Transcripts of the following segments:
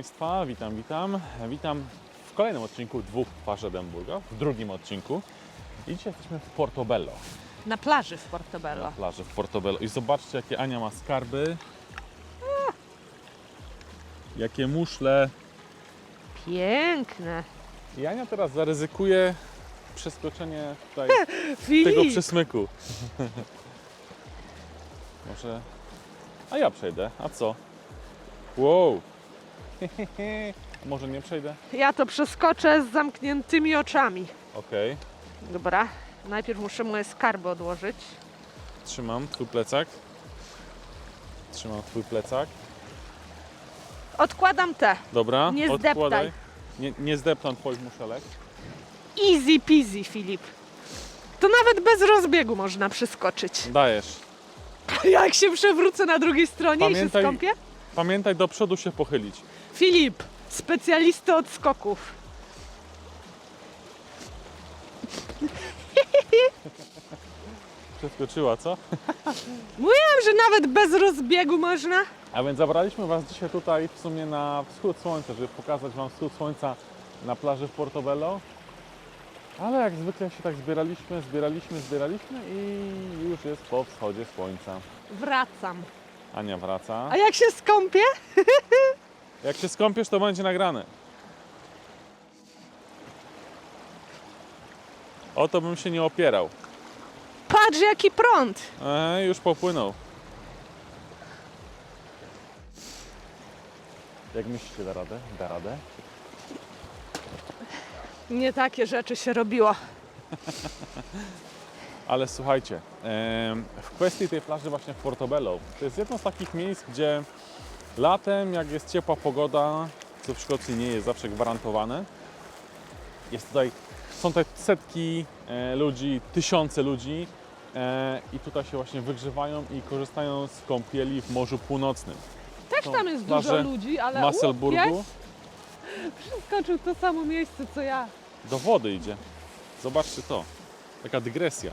Państwa, witam, witam. Witam w kolejnym odcinku dwóch twarzy Edynburga, w drugim odcinku. I dzisiaj jesteśmy w Portobello, Na plaży w na Portobello. plaży w Portobello. I zobaczcie, jakie Ania ma skarby. Jakie muszle. Piękne. I Ania teraz zaryzykuje przeskoczenie tutaj tego przesmyku. Może... A ja przejdę, a co? Wow! Może nie przejdę? ja to przeskoczę z zamkniętymi oczami. Okej. Dobra, najpierw muszę moje skarby odłożyć. Trzymam twój plecak. Trzymam twój plecak. Odkładam te. Dobra, Nie odkładaj. zdeptaj. Nie, nie zdeptam twoich muszelek. Easy peasy, Filip. To nawet bez rozbiegu można przeskoczyć. Dajesz. Jak się przewrócę na drugiej stronie i Pamiętaj- się skąpię? Pamiętaj do przodu się pochylić. Filip, specjalista od skoków. Przeskoczyła, co? Mówiłam, że nawet bez rozbiegu można. A więc zabraliśmy Was dzisiaj tutaj w sumie na wschód słońca, żeby pokazać Wam wschód słońca na plaży w Portobello. Ale jak zwykle się tak zbieraliśmy, zbieraliśmy, zbieraliśmy i już jest po wschodzie słońca. Wracam. Ania wraca. A jak się skąpię? Jak się skąpiesz, to będzie nagrane. O to bym się nie opierał. Patrz jaki prąd. Eee, już popłynął. Jak myślicie, da radę? Da radę? Nie takie rzeczy się robiło. Ale słuchajcie, em, w kwestii tej plaży właśnie w Portobello, to jest jedno z takich miejsc, gdzie latem, jak jest ciepła pogoda, co w Szkocji nie jest zawsze gwarantowane, jest tutaj, są tutaj setki e, ludzi, tysiące ludzi e, i tutaj się właśnie wygrzewają i korzystają z kąpieli w Morzu Północnym. Też tam jest plaże dużo ludzi, ale W Musselburgu Łupiec skoczył to samo miejsce co ja. do wody idzie. Zobaczcie to. Taka dygresja.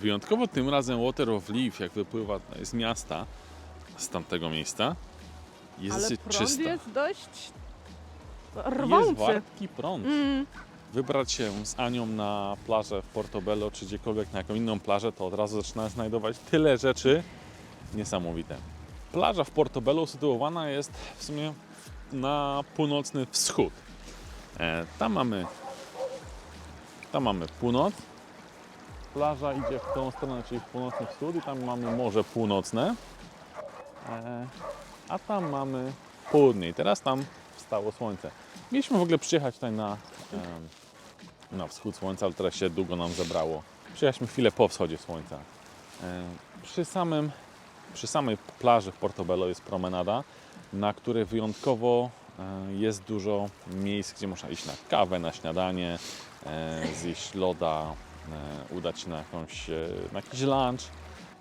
Wyjątkowo tym razem Water of Leaf, jak wypływa z miasta, z tamtego miejsca, jest ale dosyć prąd czysta. jest dość Jest rwący. wartki prąd. Mm, Wybrać się z Anią na plażę w Portobello, czy gdziekolwiek na jaką inną plażę, to od razu zaczyna znajdować tyle rzeczy niesamowite. Plaża w Portobello usytuowana jest w sumie na północny wschód. E, tam mamy tam mamy północ. Plaża idzie w tą stronę, czyli w północny wschód i tam mamy Morze Północne. E, a tam mamy południe i teraz tam wstało słońce. Mieliśmy w ogóle przyjechać tutaj na, na wschód słońca, ale teraz się długo nam zebrało. Przyjechaliśmy chwilę po wschodzie słońca. E, Przy, samym, przy samej plaży w Portobello jest promenada, na której wyjątkowo e, jest dużo miejsc, gdzie można iść na kawę, na śniadanie, zjeść loda, udać się na, jakąś, e, na jakiś lunch.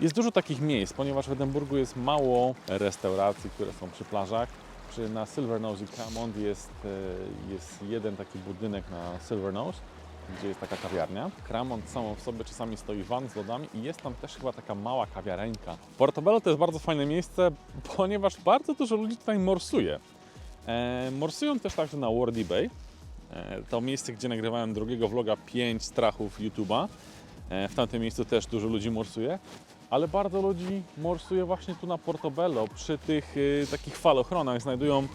Jest dużo takich miejsc, ponieważ w Edynburgu jest mało restauracji, które są przy plażach. Przy, na Silvernose i Cramond jest, e, jest jeden taki budynek na Silvernose, gdzie jest taka kawiarnia. Cramond samą w sobie czasami stoi van z lodami i jest tam też chyba taka mała kawiareńka. Portobello to jest bardzo fajne miejsce, ponieważ bardzo dużo ludzi tutaj morsuje. E, morsują też także na Wardy Bay. E, to miejsce, gdzie nagrywałem drugiego vloga 5 strachów YouTube'a. E, w tamtym miejscu też dużo ludzi morsuje ale bardzo ludzi morsuje właśnie tu na Portobello. Przy tych y, takich falochronach znajdują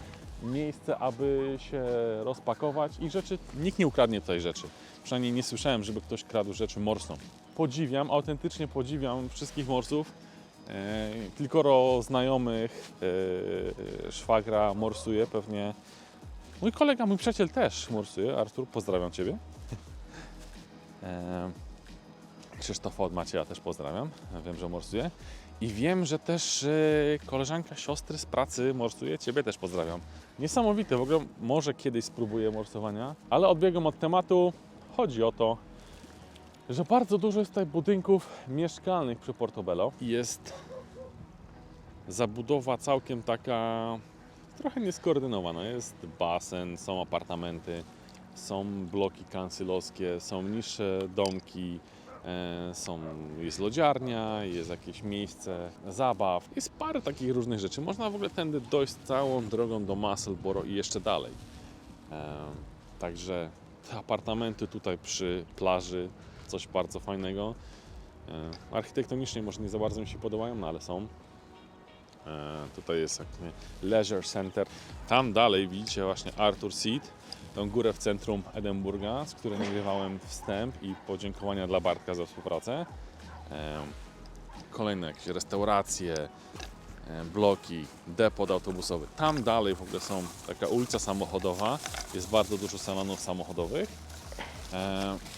miejsce, aby się rozpakować i rzeczy, nikt nie ukradnie tutaj rzeczy. Przynajmniej nie słyszałem, żeby ktoś kradł rzeczy morsą. Podziwiam, autentycznie podziwiam wszystkich morsów. E, kilkoro znajomych e, szwagra morsuje, pewnie mój kolega, mój przyjaciel też morsuje. Artur, pozdrawiam Ciebie. E, Krzysztofa od Macieja też pozdrawiam. Wiem, że morsuje. I wiem, że też e, koleżanka siostry z pracy morsuje. Ciebie też pozdrawiam. Niesamowite, w ogóle może kiedyś spróbuję morsowania, ale odbiegam od tematu. Chodzi o to, że bardzo dużo jest tutaj budynków mieszkalnych przy Portobello. Jest zabudowa całkiem taka trochę nieskoordynowana. Jest basen, są apartamenty, są bloki kancylowskie, są niższe domki, E, Są, jest lodziarnia, jest jakieś miejsce zabaw, jest parę takich różnych rzeczy. Można w ogóle tędy dojść całą drogą do Musselboro i jeszcze dalej. E, Także te apartamenty tutaj przy plaży, coś bardzo fajnego. E, Architektonicznie może nie za bardzo mi się podobają, no ale są. E, Tutaj jest Leisure Center. Tam dalej widzicie właśnie Arthur Seat, tą górę w centrum Edynburga, z której nagrywałem wstęp i podziękowania dla Bartka za współpracę. E, Kolejne jakieś restauracje, e, bloki, depot autobusowy. Tam dalej w ogóle są taka ulica samochodowa, jest bardzo dużo salonów samochodowych.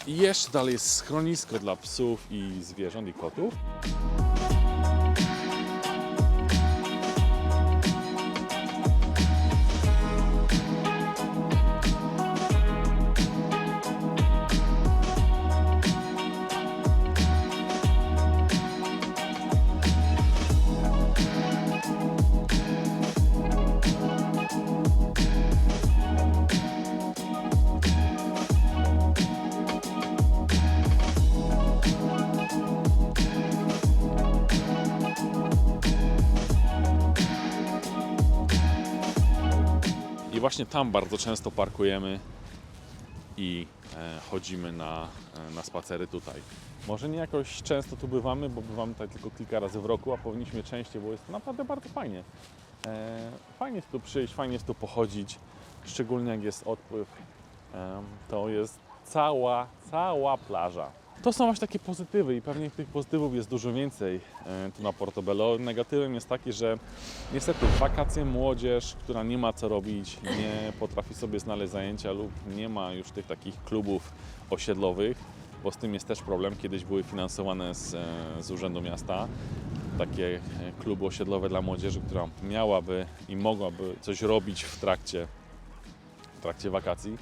I jeszcze dalej jest schronisko dla psów i zwierząt i kotów. Właśnie tam bardzo często parkujemy i e, chodzimy na, e, na spacery tutaj. Może nie jakoś często tu bywamy, bo bywamy tutaj tylko kilka razy w roku, a powinniśmy częściej, bo jest to naprawdę bardzo fajnie. E, fajnie jest tu przyjść, fajnie jest tu pochodzić, szczególnie jak jest odpływ. To jest cała, cała plaża. To są właśnie takie pozytywy i pewnie tych pozytywów jest dużo więcej e, tu na Portobello. Negatywem jest taki, że niestety wakacje młodzież, która nie ma co robić, nie potrafi sobie znaleźć zajęcia lub nie ma już tych takich klubów osiedlowych, bo z tym jest też problem. Kiedyś były finansowane z, e, z Urzędu Miasta takie e, kluby osiedlowe dla młodzieży, która miałaby i mogłaby coś robić w trakcie, w trakcie wakacji,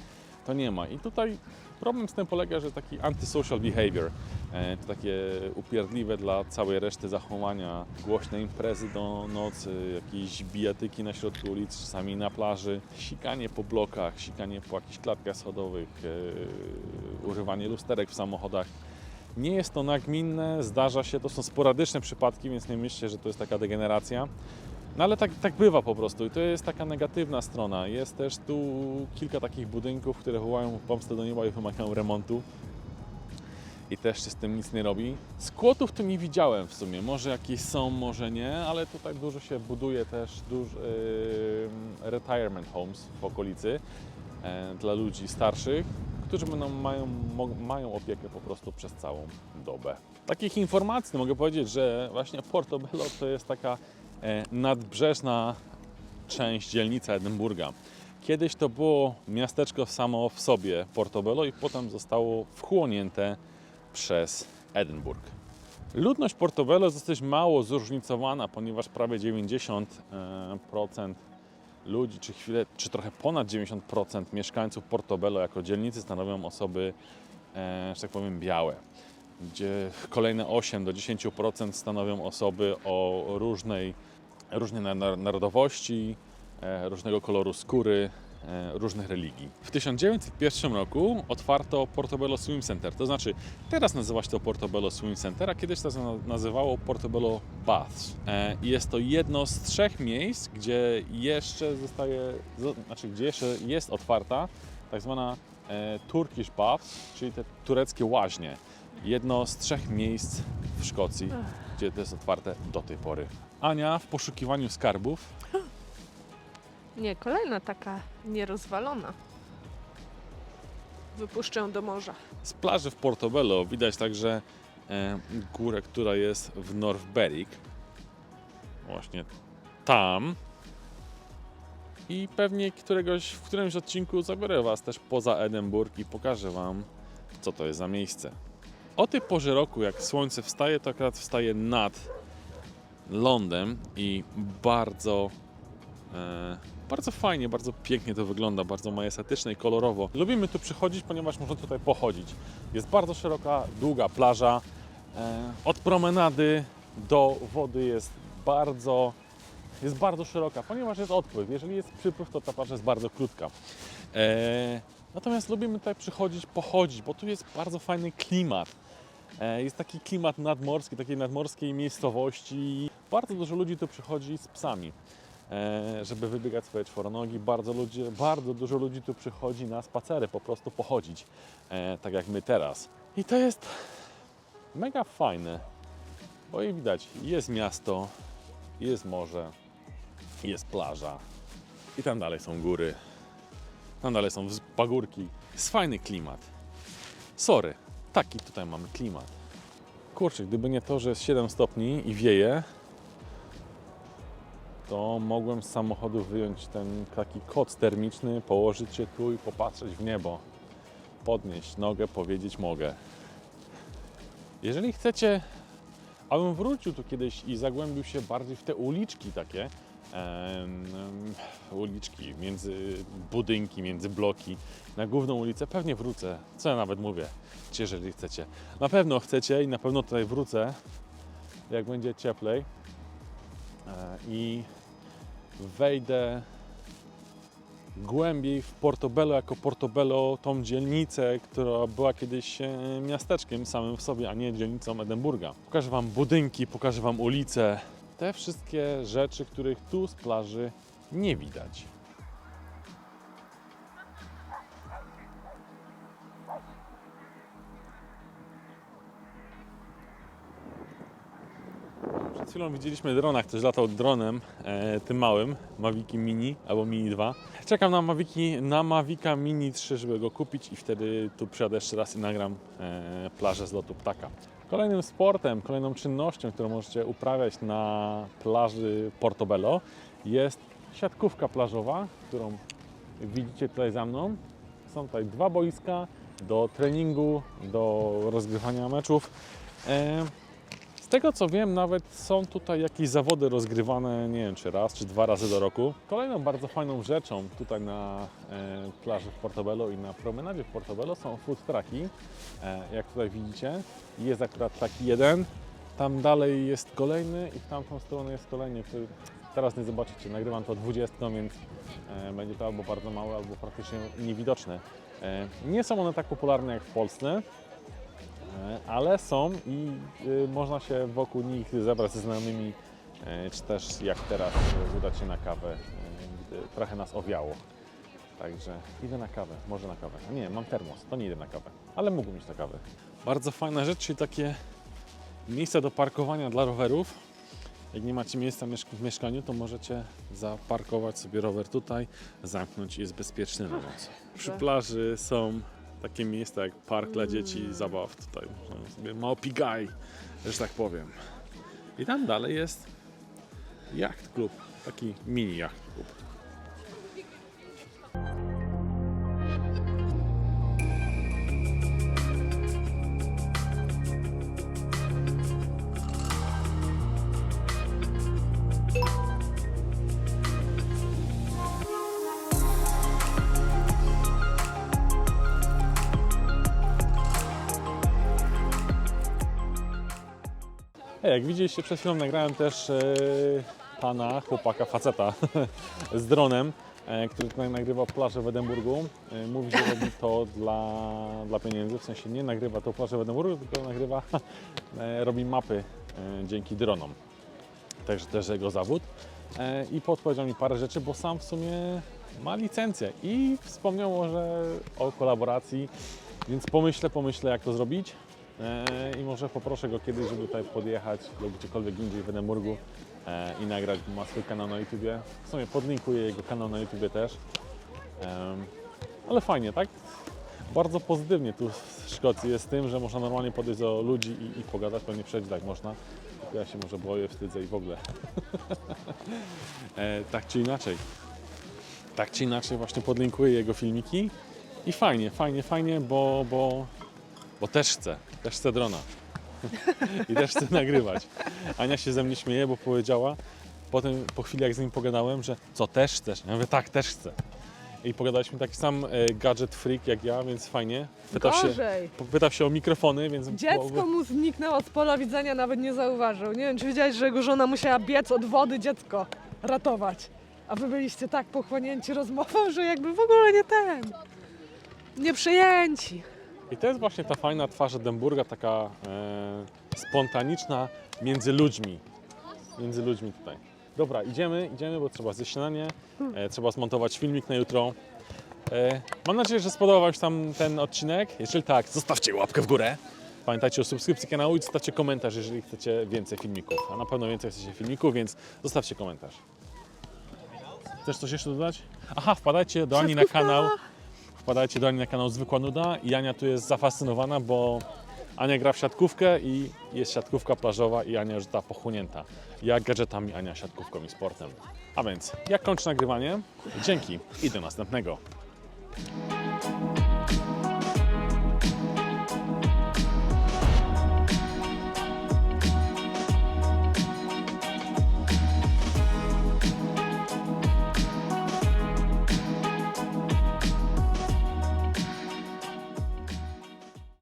to nie ma. I tutaj problem z tym polega, że taki antisocial behavior, e, to takie upierdliwe dla całej reszty zachowania, głośne imprezy do nocy, jakieś bijatyki na środku ulicy, czasami na plaży, sikanie po blokach, sikanie po jakichś klatkach schodowych, e, używanie lusterek w samochodach. Nie jest to nagminne, zdarza się, to są sporadyczne przypadki, więc nie myślcie, że to jest taka degeneracja. No ale tak, tak bywa po prostu i to jest taka negatywna strona. Jest też tu kilka takich budynków, które wołają pomstę do nieba i wymagają remontu. I też się z tym nic nie robi. Skłotów tu nie widziałem w sumie. Może jakieś są, może nie, ale tutaj dużo się buduje też duż, yy, retirement homes w okolicy e, dla ludzi starszych, którzy będą, mają, mają opiekę po prostu przez całą dobę. Takich informacji mogę powiedzieć, że właśnie Portobello to jest taka nadbrzeżna część dzielnica Edynburga. Kiedyś to było miasteczko samo w sobie Portobello i potem zostało wchłonięte przez Edynburg. Ludność Portobello jest dosyć mało zróżnicowana, ponieważ prawie 90% ludzi, czy, chwilę, czy trochę ponad 90% mieszkańców Portobello jako dzielnicy stanowią osoby, e, że tak powiem, białe. Gdzie kolejne 8 do 10% stanowią osoby o różnej, różnej na- na- narodowości, e, różnego koloru skóry, e, różnych religii. W 1901 roku otwarto Portobello Swim Center, to znaczy teraz nazywa się to Portobello Swim Center, a kiedyś to nazywało Portobello Baths. E, jest to jedno z trzech miejsc, gdzie jeszcze zostaje, zo- znaczy gdzie jeszcze jest otwarta tak zwana Turkish Baths, czyli te tureckie łaźnie. Jedno z trzech miejsc w Szkocji, gdzie to jest otwarte do tej pory. Ania w poszukiwaniu skarbów Nie, kolejna taka nierozwalona. Wypuszczę do morza. Z plaży w Portobello widać także e, górę, która jest w North Berwick. Właśnie tam. I pewnie któregoś, w którymś odcinku zabiorę Was też poza Edynburg i pokażę Wam, co to jest za miejsce. O tej porze roku, jak słońce wstaje, to akurat wstaje nad lądem i bardzo E, Bardzo fajnie, bardzo pięknie to wygląda, bardzo majestatycznie i kolorowo. Lubimy tu przychodzić, ponieważ można tutaj pochodzić. Jest bardzo szeroka, długa plaża. E, Od promenady do wody jest bardzo, jest bardzo szeroka, ponieważ jest odpływ. Jeżeli jest przypływ, to ta plaża jest bardzo krótka. E, Natomiast lubimy tutaj przychodzić, pochodzić, bo tu jest bardzo fajny klimat. E, Jest taki klimat nadmorski, takiej nadmorskiej miejscowości. Bardzo dużo ludzi tu przychodzi z psami, e, żeby wybiegać swoje czworonogi. Bardzo, ludzie, bardzo dużo ludzi tu przychodzi na spacery, po prostu pochodzić, e, tak jak my teraz. I to jest mega fajne, bo i widać, jest miasto, jest morze, jest plaża i tam dalej są góry, tam dalej są pagórki. Jest fajny klimat. Sorry, taki tutaj mamy klimat. Kurczę, gdyby nie to, że jest 7 stopni i wieje, to mogłem z samochodu wyjąć ten taki koc termiczny, położyć się tu i popatrzeć w niebo. Podnieść nogę, powiedzieć mogę. Jeżeli chcecie, abym wrócił tu kiedyś i zagłębił się bardziej w te uliczki takie, uliczki między budynki, między bloki, na główną ulicę, pewnie wrócę. Co ja nawet mówię, jeżeli chcecie. Na pewno chcecie i na pewno tutaj wrócę, jak będzie cieplej e, i wejdę głębiej w Portobello jako Portobello, tą dzielnicę, która była kiedyś e, miasteczkiem samym w sobie, a nie dzielnicą Edynburga. Pokażę Wam budynki, pokażę Wam ulice, te wszystkie rzeczy, których tu z plaży nie widać. Przed chwilą widzieliśmy drona, ktoś latał dronem, e, tym małym, Maviki Mini albo Mini 2. Czekam na Maviki, na Mavica Mini 3, żeby go kupić i wtedy tu przyjadę jeszcze raz i nagram e, plażę z lotu ptaka. Kolejnym sportem, kolejną czynnością, którą możecie uprawiać na plaży Portobello jest siatkówka plażowa, którą widzicie tutaj za mną. Są tutaj dwa boiska do treningu, do rozgrywania meczów. Tego co wiem, nawet są tutaj jakieś zawody rozgrywane, nie wiem czy raz, czy dwa razy do roku. Kolejną bardzo fajną rzeczą tutaj na e, plaży w Portobello i na promenadzie w Portobello są food trucki. E, jak tutaj widzicie, jest akurat taki jeden, tam dalej jest kolejny i w tamtą stronę jest kolejny, który teraz nie zobaczycie. Nagrywam to 20, więc e, będzie to albo bardzo małe, albo praktycznie niewidoczne. E, nie są one tak popularne jak w Polsce, ale są i y, można się wokół nich zebrać ze znajomymi, e, czy też jak teraz e, udać się na kawę, e, gdy trochę nas owiało. Także idę na kawę, może na kawę. A nie, mam termos, to nie idę na kawę, ale mógłbym iść na kawę. Bardzo fajna rzecz, czyli takie miejsce do parkowania dla rowerów. Jak nie macie miejsca w mieszkaniu, to możecie zaparkować sobie rower tutaj, zamknąć i jest bezpieczny na noc. Przy plaży są takie miejsca jak park dla dzieci zabaw tutaj. Sobie małpigaj, że tak powiem. I tam dalej jest jacht klub, taki mini jacht klub. Jak widzieliście przed chwilą nagrałem też e, pana, chłopaka, faceta z dronem, e, który tutaj nagrywa plażę w Edynburgu. E, mówi, że robi to dla, dla pieniędzy, w sensie nie nagrywa to plażę w Edynburgu, tylko nagrywa, robi mapy dzięki dronom. Także też jego zawód. I podpowiedział mi parę rzeczy, bo sam w sumie ma licencję i wspomniał może o kolaboracji, więc pomyślę, pomyślę jak to zrobić. E, I może poproszę go kiedyś, żeby tutaj podjechać lub gdziekolwiek indziej w Edynburgu e, i nagrać, bo ma swój kanał na YouTubie. W sumie podlinkuję jego kanał na YouTubie też. Ale fajnie, tak? Bardzo pozytywnie tu w Szkocji jest tym, że można normalnie podejść do ludzi i, i pogadać, pewnie wszędzie tak można. Ja się może boję, wstydzę i w ogóle. e, tak czy inaczej. Tak czy inaczej właśnie podlinkuję jego filmiki i fajnie, fajnie, fajnie, bo, bo, bo też chcę, też chcę drona. I też chcę nagrywać. Ania się ze mnie śmieje, bo powiedziała, potem po chwili jak z nim pogadałem, że co, też chcesz? Ja mówię, tak, też chcę. I pogadaliśmy taki sam e, gadżet freak jak ja, więc fajnie. Pytał się, Gorzej. pytał się o mikrofony, więc... Dziecko mu zniknęło z pola widzenia, nawet nie zauważył. Nie wiem, czy wiedziałeś, że jego żona musiała biec od wody dziecko ratować. A wy byliście tak pochłonięci rozmową, że jakby w ogóle nie ten. Nie przyjęci. I to jest właśnie ta fajna twarz Edynburga, taka e, spontaniczna między ludźmi. Między ludźmi tutaj. Dobra, idziemy, idziemy, bo trzeba zjeść śniadanie, e, trzeba zmontować filmik na jutro. E, mam nadzieję, że spodobał Wam się tam ten odcinek. Jeżeli tak, zostawcie łapkę w górę. Pamiętajcie o subskrypcji kanału i zostawcie komentarz, jeżeli chcecie więcej filmików. A na pewno więcej chcecie filmików, więc zostawcie komentarz. Chcesz coś jeszcze dodać? Aha, wpadajcie do Ani na kanał. Wpadajcie do Ani na kanał Zwykła Nuda i Ania tu jest zafascynowana, bo Ania gra w siatkówkę i jest siatkówka plażowa i Ania już ta pochłonięta. Jak gadżetami, Ania siatkówką i sportem. A więc, jak kończę nagrywanie? Dzięki i do następnego.